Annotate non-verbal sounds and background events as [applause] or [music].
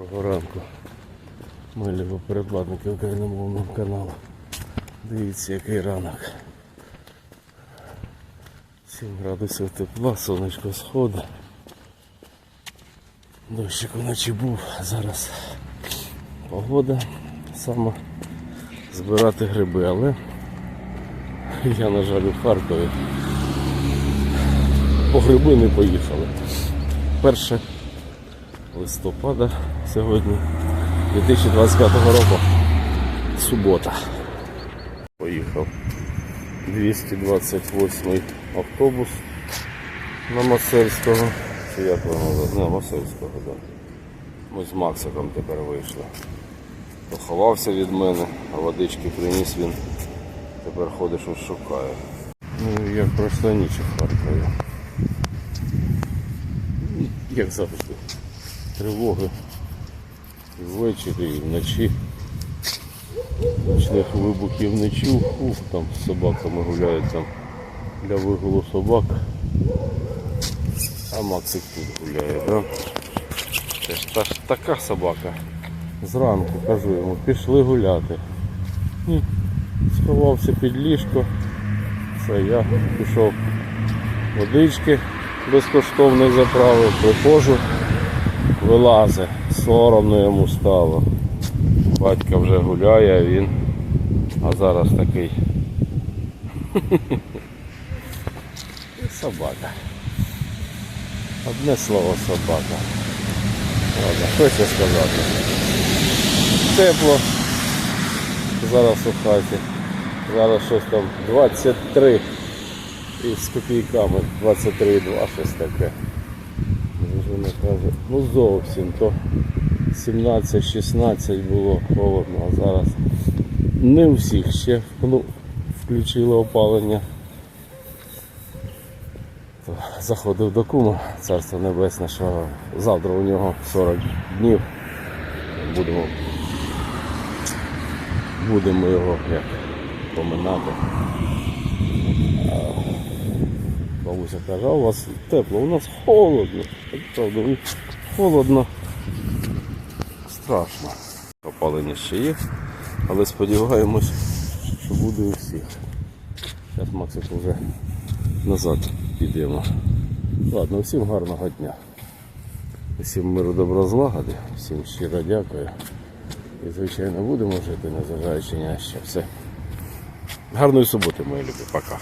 Доброго ранку. Ми любі перекладники україномовного каналу. Дивіться, який ранок. 7 градусів тепла, сонечко сходить. Дощик вночі був, зараз погода саме збирати гриби, але я, на жаль, у Харкові. По гриби не поїхали. Перше листопада сьогодні 2025 року. Субота. Поїхав 228 автобус на Масельського. Чи як воно? На Масельського, так. Да. Ми з Максиком тепер вийшли. Поховався від мене, а водички приніс він. Тепер ходиш і шукає. Ну, як пройшла ніч у Харкові. Як завжди. Тривоги ввечері, і вночі. Нічних вибухів не чув. Ух, там з собаками гуляють там для вигулу собак. А Максик тут гуляє, да? Це ж та, така собака. Зранку кажу йому, пішли гуляти. Ні, сховався під ліжко. Все, я пішов водички безкоштовно заправив, приходжу, вилазить, соромно йому стало. Батько вже гуляє, а він, а зараз такий. [laughs] Собака. Одне слово собака. Ладно, що ще сказати? Тепло. Зараз у хаті. Зараз щось там 23 і з копійками 23,2 щось таке. Дружина каже, ну зовсім то 17-16 було холодно, а зараз не у всіх ще ну, включили опалення. То заходив до кума, царство небесне, що завтра у нього 40 днів. Будемо, будемо його як поминати. Бабуся каже, а у вас тепло, у нас холодно. Правда, ну, холодно. Страшно. Опалення ще є, але сподіваємось, що буде у всіх. Зараз Максик вже назад підемо. Ладно, всім гарного дня. Всім миру добро злагоди, всім щиро дякую. І звичайно будемо жити, незважаючи ні що. Все. Гарної суботи, мої любі. Пока.